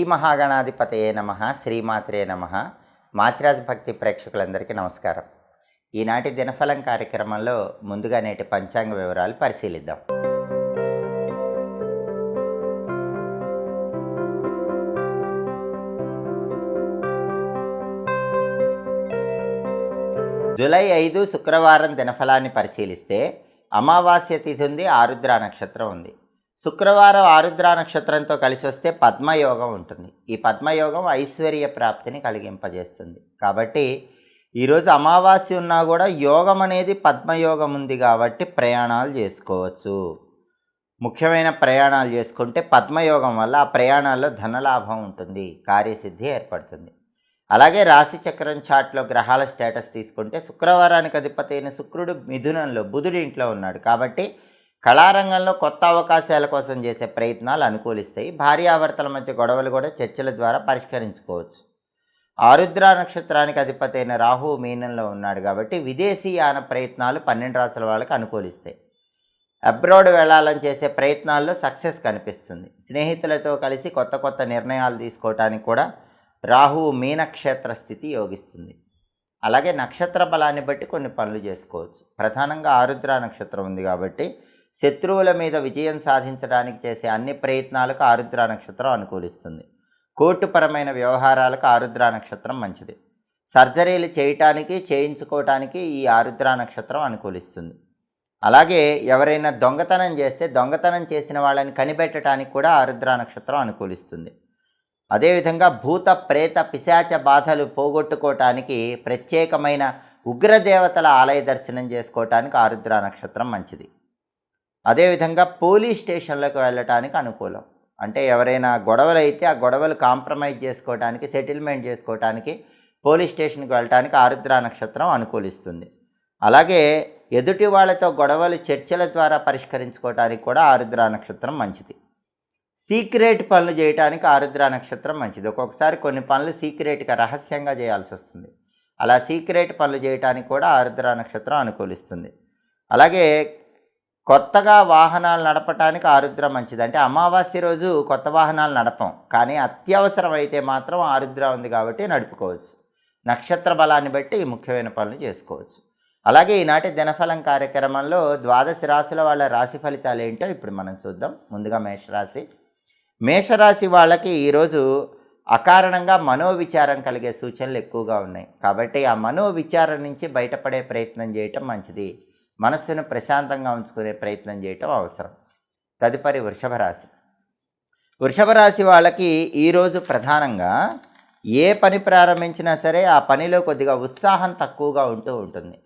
శ్రీ మహాగణాధిపతయే నమ శ్రీమాత్రే నమ. మాచిరాజ్ భక్తి ప్రేక్షకులందరికీ నమస్కారం. ఈనాటి దినఫలం కార్యక్రమంలో ముందుగా నేటి పంచాంగ వివరాలు పరిశీలిద్దాం. జూలై ఐదు శుక్రవారం దినఫలాన్ని పరిశీలిస్తే అమావాస్య తిథి ఉంది ఆరుద్ర నక్షత్రం ఉంది. శుక్రవారం ఆరుద్ర నక్షత్రంతో కలిసి వస్తే పద్మయోగం ఉంటుంది. ఈ పద్మయోగం ఐశ్వర్య ప్రాప్తిని కలిగింపజేస్తుంది. కాబట్టి ఈరోజు అమావాస్య ఉన్నా కూడా యోగం అనేది పద్మయోగం ఉంది కాబట్టి ప్రయాణాలు చేసుకోవచ్చు. ముఖ్యమైన ప్రయాణాలు చేసుకుంటే పద్మయోగం వల్ల ఆ ప్రయాణాల్లో ధనలాభం ఉంటుంది. కార్యసిద్ధి ఏర్పడుతుంది. అలాగే రాశి చక్రం చాట్లో గ్రహాల స్టేటస్ తీసుకుంటే శుక్రవారానికి అధిపతి అయిన శుక్రుడు మిథునంలో బుధుడి ఇంట్లో ఉన్నాడు. కాబట్టి కళారంగంలో కొత్త అవకాశాల కోసం చేసే ప్రయత్నాలు అనుకూలిస్తాయి. భార్యాభర్తల మధ్య గొడవలు కూడా చర్చల ద్వారా పరిష్కరించుకోవచ్చు. ఆరుద్ర నక్షత్రానికి అధిపతి అయిన రాహు మీనంలో ఉన్నాడు కాబట్టి విదేశీయాన ప్రయత్నాలు పన్నెండు రాసుల వాళ్ళకి అనుకూలిస్తాయి. అబ్రాడ్ వెళ్ళాలని చేసే ప్రయత్నాల్లో సక్సెస్ కనిపిస్తుంది. స్నేహితులతో కలిసి కొత్త కొత్త నిర్ణయాలు తీసుకోవటానికి కూడా రాహువు మీనక్షేత్ర స్థితి యోగిస్తుంది. అలాగే నక్షత్ర బలాన్ని బట్టి కొన్ని పనులు చేసుకోవచ్చు. ప్రధానంగా ఆరుద్ర నక్షత్రం ఉంది కాబట్టి శత్రువుల మీద విజయం సాధించడానికి చేసే అన్ని ప్రయత్నాలకు ఆరుద్ర నక్షత్రం అనుకూలిస్తుంది. కోర్టుపరమైన వ్యవహారాలకు ఆరుద్ర నక్షత్రం మంచిది. సర్జరీలు చేయటానికి చేయించుకోవటానికి ఈ ఆరుద్ర నక్షత్రం అనుకూలిస్తుంది. అలాగే ఎవరైనా దొంగతనం చేస్తే దొంగతనం చేసిన వాళ్ళని కనిపెట్టడానికి కూడా ఆరుద్ర నక్షత్రం అనుకూలిస్తుంది. అదేవిధంగా భూత ప్రేత పిశాచ బాధలు పోగొట్టుకోవటానికి ప్రత్యేకమైన ఉగ్రదేవతల ఆలయ దర్శనం చేసుకోవటానికి ఆరుద్ర నక్షత్రం మంచిది. అదేవిధంగా పోలీస్ స్టేషన్లకు వెళ్ళటానికి అనుకూలం. అంటే ఎవరైనా గొడవలు అయితే ఆ గొడవలు కాంప్రమైజ్ చేసుకోవడానికి సెటిల్మెంట్ చేసుకోవటానికి పోలీస్ స్టేషన్కి వెళ్ళటానికి ఆరుద్ర నక్షత్రం అనుకూలిస్తుంది. అలాగే ఎదుటి వాళ్ళతో గొడవలు చర్చల ద్వారా పరిష్కరించుకోవటానికి కూడా ఆరుద్ర నక్షత్రం మంచిది. సీక్రెట్ పనులు చేయడానికి ఆరుద్ర నక్షత్రం మంచిది. ఒక్కొక్కసారి కొన్ని పనులు సీక్రెట్గా రహస్యంగా చేయాల్సి వస్తుంది. అలా సీక్రెట్ పనులు చేయడానికి కూడా ఆరుద్ర నక్షత్రం అనుకూలిస్తుంది. అలాగే కొత్తగా వాహనాలు నడపటానికి ఆరుద్ర మంచిది. అంటే అమావాస్య రోజు కొత్త వాహనాలు నడపం. కానీ అత్యవసరం అయితే మాత్రం ఆరుద్ర ఉంది కాబట్టి నడుపుకోవచ్చు. నక్షత్ర బలాన్ని బట్టి ఈ ముఖ్యమైన పనులు చేసుకోవచ్చు. అలాగే ఈనాటి దినఫలం కార్యక్రమంలో ద్వాదశ రాశుల వాళ్ళ రాశి ఫలితాలు ఏంటో ఇప్పుడు మనం చూద్దాం. ముందుగా మేషరాశి. మేషరాశి వాళ్ళకి ఈరోజు అకారణంగా మనోవిచారం కలిగే సూచనలు ఎక్కువగా ఉన్నాయి. కాబట్టి ఆ మనోవిచారం నుంచి బయటపడే ప్రయత్నం చేయటం మంచిది. మనస్సును ప్రశాంతంగా ఉంచుకునే ప్రయత్నం చేయటం అవసరం. తదుపరి వృషభ రాశి. వృషభ రాశి వాళ్ళకి ఈరోజు ప్రధానంగా ఏ పని ప్రారంభించినా సరే ఆ పనిలో కొద్దిగా ఉత్సాహం తక్కువగా ఉంటూ ఉంటుంది.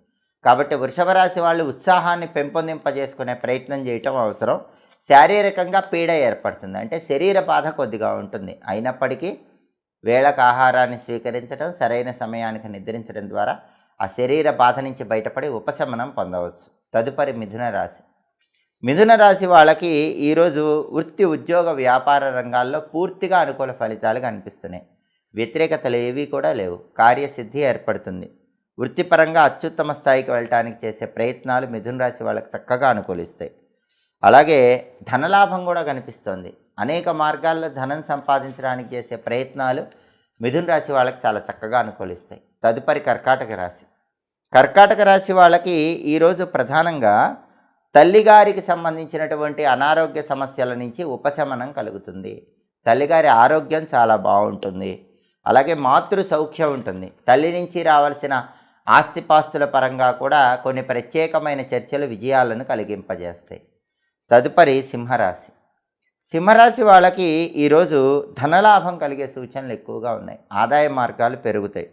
కాబట్టి వృషభ రాశి వాళ్ళు ఉత్సాహాన్ని పెంపొందింపజేసుకునే ప్రయత్నం చేయటం అవసరం. శారీరకంగా పీడ ఏర్పడుతుంది. అంటే శరీర బాధ కొద్దిగా ఉంటుంది. అయినప్పటికీ వేళకు ఆహారాన్ని స్వీకరించడం సరైన సమయానికి నిద్రించడం ద్వారా ఆ శరీర బాధ నుంచి బయటపడి ఉపశమనం పొందవచ్చు. తదుపరి మిథున రాశి. మిథున రాశి వాళ్ళకి ఈరోజు వృత్తి ఉద్యోగ వ్యాపార రంగాల్లో పూర్తిగా అనుకూల ఫలితాలు కనిపిస్తున్నాయి. వ్యతిరేకతలు ఏవీ కూడా లేవు. కార్యసిద్ధి ఏర్పడుతుంది. వృత్తిపరంగా అత్యుత్తమ స్థాయికి వెళ్ళటానికి చేసే ప్రయత్నాలు మిథున రాశి వాళ్ళకి చక్కగా అనుకూలిస్తాయి. అలాగే ధనలాభం కూడా కనిపిస్తోంది. అనేక మార్గాల్లో ధనం సంపాదించడానికి చేసే ప్రయత్నాలు మిథున రాశి వాళ్ళకి చాలా చక్కగా అనుకూలిస్తాయి. తదుపరి కర్కాటక రాశి. కర్కాటక రాశి వాళ్ళకి ఈరోజు ప్రధానంగా తల్లిగారికి సంబంధించినటువంటి అనారోగ్య సమస్యల నుంచి ఉపశమనం కలుగుతుంది. తల్లిగారి ఆరోగ్యం చాలా బాగుంటుంది. అలాగే మాతృ సౌఖ్యం ఉంటుంది. తల్లి నుంచి రావాల్సిన ఆస్తిపాస్తుల పరంగా కూడా కొన్ని ప్రత్యేకమైన చర్చలు విజయాలను కలిగింపజేస్తాయి. తదుపరి సింహరాశి. సింహరాశి వాళ్ళకి ఈరోజు ధనలాభం కలిగే సూచనలు ఎక్కువగా ఉన్నాయి. ఆదాయ మార్గాలు పెరుగుతాయి.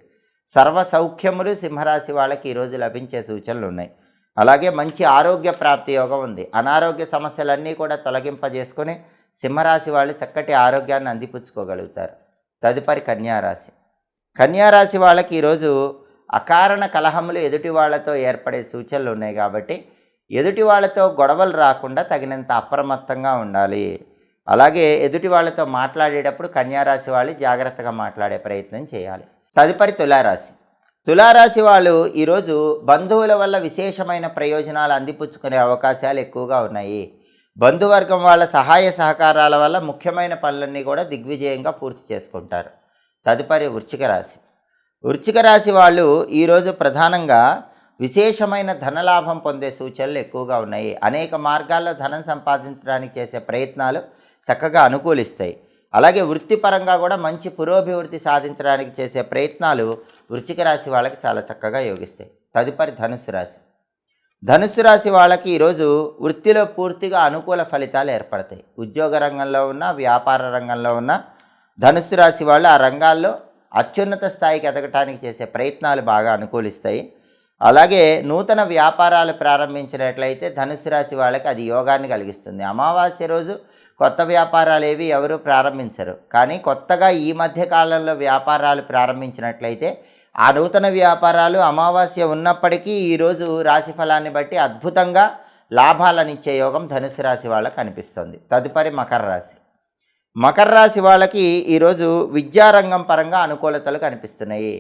సర్వ సౌఖ్యములు సింహరాశి వాళ్ళకి ఈరోజు లభించే సూచనలు ఉన్నాయి. అలాగే మంచి ఆరోగ్య ప్రాప్తి యోగం ఉంది. అనారోగ్య సమస్యలన్నీ కూడా తొలగింపజేసుకొని సింహరాశి వాళ్ళు చక్కటి ఆరోగ్యాన్ని అందిపుచ్చుకోగలుగుతారు. తదుపరి కన్యారాశి. కన్యారాశి వాళ్ళకి ఈరోజు అకారణ కలహములు ఎదుటి వాళ్ళతో ఏర్పడే సూచనలు ఉన్నాయి కాబట్టి ఎదుటి వాళ్ళతో గొడవలు రాకుండా తగినంత అప్రమత్తంగా ఉండాలి. అలాగే ఎదుటి వాళ్ళతో మాట్లాడేటప్పుడు కన్యారాశి వాళ్ళు జాగ్రత్తగా మాట్లాడే ప్రయత్నం చేయాలి. తదుపరి తులారాశి. తులారాశి వాళ్ళు ఈరోజు బంధువుల వల్ల విశేషమైన ప్రయోజనాలు అందిపుచ్చుకునే అవకాశాలు ఎక్కువగా ఉన్నాయి. బంధువర్గం వాళ్ళ సహాయ సహకారాల వల్ల ముఖ్యమైన పనులన్నీ కూడా దిగ్విజయంగా పూర్తి చేసుకుంటారు. తదుపరి వృశ్చిక రాశి. వృశ్చిక రాశి వాళ్ళు ఈరోజు ప్రధానంగా విశేషమైన ధనలాభం పొందే సూచనలు ఎక్కువగా ఉన్నాయి. అనేక మార్గాల్లో ధనం సంపాదించడానికి చేసే ప్రయత్నాలు చక్కగా అనుకూలిస్తాయి. అలాగే వృత్తిపరంగా కూడా మంచి పురోభివృద్ధి సాధించడానికి చేసే ప్రయత్నాలు వృశ్చిక రాశి వాళ్ళకి చాలా చక్కగా యోగిస్తాయి. తదుపరి ధనుస్సు రాశి. ధనుసు రాశి వాళ్ళకి ఈరోజు వృత్తిలో పూర్తిగా అనుకూల ఫలితాలు ఏర్పడతాయి. ఉద్యోగ రంగంలో ఉన్న వ్యాపార రంగంలో ఉన్న ధనుసు రాశి వాళ్ళు ఆ రంగాల్లో అత్యున్నత స్థాయికి ఎదగటానికి చేసే ప్రయత్నాలు బాగా అనుకూలిస్తాయి. అలాగే నూతన వ్యాపారాలు ప్రారంభించినట్లయితే ధనుసు రాశి వాళ్ళకి అది యోగాన్ని కలిగిస్తుంది. అమావాస్య రోజు కొత్త వ్యాపారాలు ఏవి ఎవరు ప్రారంభించరు. కానీ కొత్తగా ఈ మధ్య కాలంలో వ్యాపారాలు ప్రారంభించినట్లయితే ఆ నూతన వ్యాపారాలు అమావాస్య ఉన్నప్పటికీ ఈరోజు రాశి ఫలాన్ని బట్టి అద్భుతంగా లాభాలనిచ్చే యోగం ధనుసు రాశి వాళ్ళకు కనిపిస్తుంది తదుపరి మకర రాశి. మకర రాశి వాళ్ళకి ఈరోజు విద్యారంగం పరంగా అనుకూలతలు కనిపిస్తున్నాయి.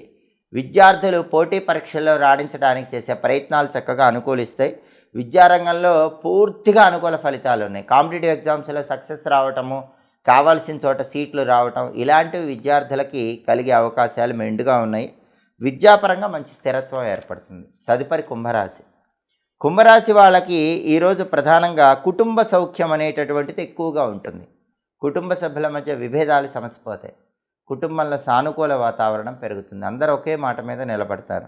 విద్యార్థులు పోటీ పరీక్షల్లో రాణించడానికి చేసే ప్రయత్నాలు చక్కగా అనుకూలిస్తాయి. విద్యారంగంలో పూర్తిగా అనుకూల ఫలితాలు ఉన్నాయి. కాంపిటేటివ్ ఎగ్జామ్స్లో సక్సెస్ రావటము కావాల్సిన చోట సీట్లు రావటం ఇలాంటివి విద్యార్థులకి కలిగే అవకాశాలు మెండుగా ఉన్నాయి. విద్యాపరంగా మంచి స్థిరత్వం ఏర్పడుతుంది. తదుపరి కుంభరాశి. కుంభరాశి వాళ్ళకి ఈరోజు ప్రధానంగా కుటుంబ సౌఖ్యం అనేటటువంటిది ఎక్కువగా ఉంటుంది. కుటుంబ సభ్యుల మధ్య విభేదాలు సమసిపోతాయి కుటుంబంలో సానుకూల వాతావరణం పెరుగుతుంది. అందరూ ఒకే మాట మీద నిలబడతారు.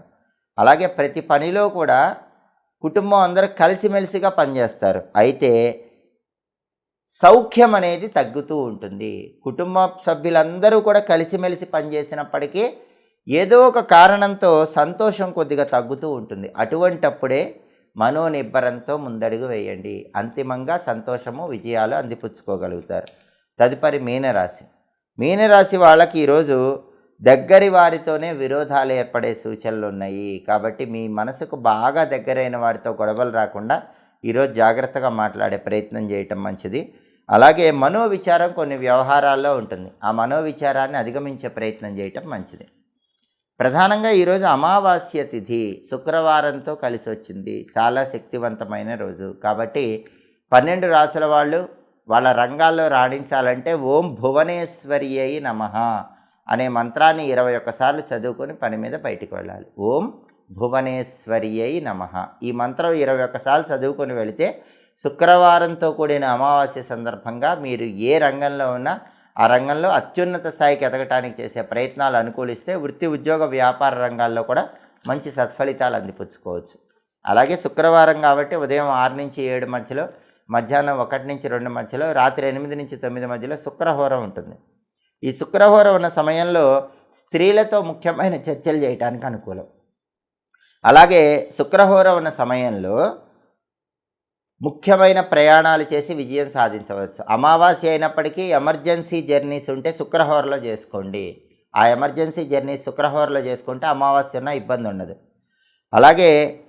అలాగే ప్రతి పనిలో కూడా కుటుంబం అందరూ కలిసిమెలిసిగా పనిచేస్తారు. అయితే సౌఖ్యం అనేది తగ్గుతూ ఉంటుంది. కుటుంబ సభ్యులందరూ కూడా కలిసిమెలిసి పనిచేసినప్పటికీ ఏదో ఒక కారణంతో సంతోషం కొద్దిగా తగ్గుతూ ఉంటుంది. అటువంటప్పుడే మనోనిబ్బరంతో ముందడుగు వేయండి. అంతిమంగా సంతోషము విజయాలు అందిపుచ్చుకోగలుగుతారు. తదుపరి మీనరాశి. మీనరాశి వాళ్ళకి ఈరోజు దగ్గరి వారితోనే విరోధాలు ఏర్పడే సూచనలు ఉన్నాయి. కాబట్టి మీ మనసుకు బాగా దగ్గరైన వారితో గొడవలు రాకుండా ఈరోజు జాగ్రత్తగా మాట్లాడే ప్రయత్నం చేయటం మంచిది. అలాగే మనోవిచారం కొన్ని వ్యవహారాల్లో ఉంటుంది. ఆ మనోవిచారాన్ని అధిగమించే ప్రయత్నం చేయటం మంచిది. ప్రధానంగా ఈరోజు అమావాస్య తిథి శుక్రవారంతో కలిసి వచ్చింది. చాలా శక్తివంతమైన రోజు. కాబట్టి పన్నెండు రాసుల వాళ్ళు వాళ్ళ రంగాల్లో రాణించాలంటే ఓం భువనేశ్వరి అయి నమ. అనే మంత్రాన్ని ఇరవై ఒక్కసార్లు చదువుకొని పని మీద బయటికి వెళ్ళాలి. ఓం భువనేశ్వరి అయి నమ. ఈ మంత్రం ఇరవై ఒక్కసార్లు చదువుకొని వెళితే శుక్రవారంతో కూడిన అమావాస్య సందర్భంగా మీరు ఏ రంగంలో ఉన్నా ఆ రంగంలో అత్యున్నత స్థాయికి ఎదగటానికి చేసే ప్రయత్నాలు అనుకూలిస్తే వృత్తి ఉద్యోగ వ్యాపార రంగాల్లో కూడా మంచి సత్ఫలితాలు అందిపుచ్చుకోవచ్చు. అలాగే శుక్రవారం కాబట్టి ఉదయం ఆరు నుంచి ఏడు మధ్యలో మధ్యాహ్నం ఒకటి నుంచి రెండు మధ్యలో రాత్రి ఎనిమిది నుంచి తొమ్మిది మధ్యలో శుక్రహోరం ఉంటుంది. ఈ శుక్రహోరం ఉన్న సమయంలో స్త్రీలతో ముఖ్యమైన చర్చలు చేయటానికి అనుకూలం. అలాగే శుక్రహోరం ఉన్న సమయంలో ముఖ్యమైన ప్రయాణాలు చేసి విజయం సాధించవచ్చు. అమావాస్య అయినప్పటికీ ఎమర్జెన్సీ జర్నీస్ ఉంటే శుక్రహోరలో చేసుకోండి. ఆ ఎమర్జెన్సీ జర్నీస్ శుక్రహోరలో చేసుకుంటే అమావాస్య ఉన్న ఇబ్బంది ఉండదు. అలాగే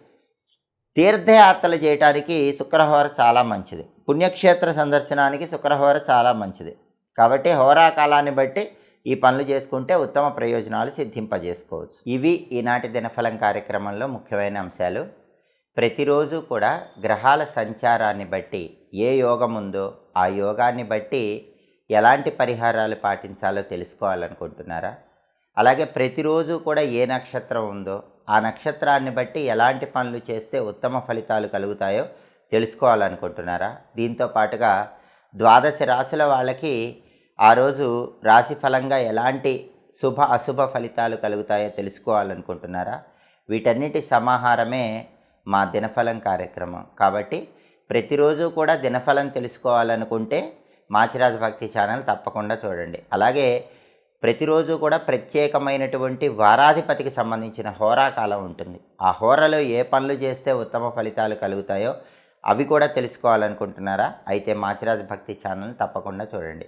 తీర్థయాత్రలు చేయడానికి శుక్రహోర చాలా మంచిది. పుణ్యక్షేత్ర సందర్శనానికి శుక్రహోర చాలా మంచిది. కాబట్టి హోరా కాలాన్ని బట్టి ఈ పనులు చేసుకుంటే ఉత్తమ ప్రయోజనాలు సిద్ధింపజేసుకోవచ్చు. ఇవి ఈనాటి దినఫలం కార్యక్రమంలో ముఖ్యమైన అంశాలు. ప్రతిరోజు కూడా గ్రహాల సంచారాన్ని బట్టి ఏ యోగం ఉందో ఆ యోగాన్ని బట్టి ఎలాంటి పరిహారాలు పాటించాలో తెలుసుకోవాలనుకుంటున్నారా? అలాగే ప్రతిరోజు కూడా ఏ నక్షత్రం ఉందో ఆ నక్షత్రాన్ని బట్టి ఎలాంటి పనులు చేస్తే ఉత్తమ ఫలితాలు కలుగుతాయో తెలుసుకోవాలనుకుంటున్నారా? దీంతో పాటుగా ద్వాదశ రాశుల వాళ్ళకి ఆ రోజు రాశి ఫలంగా ఎలాంటి శుభ అశుభ ఫలితాలు కలుగుతాయో తెలుసుకోవాలనుకుంటున్నారా? వీటన్నిటి సమాహారమే మా దినఫలం కార్యక్రమం. కాబట్టి ప్రతిరోజు కూడా దినఫలం తెలుసుకోవాలనుకుంటే మాచిరాజు భక్తి ఛానల్ తప్పకుండా చూడండి. అలాగే ప్రతిరోజు కూడా ప్రత్యేకమైనటువంటి వారాధిపతికి సంబంధించిన హోరాకాలం ఉంటుంది. ఆ హోరాలో ఏ పనులు చేస్తే ఉత్తమ ఫలితాలు కలుగుతాయో అవి కూడా తెలుసుకోవాలనుకుంటున్నారా? అయితే మాచిరాజ భక్తి ఛానల్ తప్పకుండా చూడండి.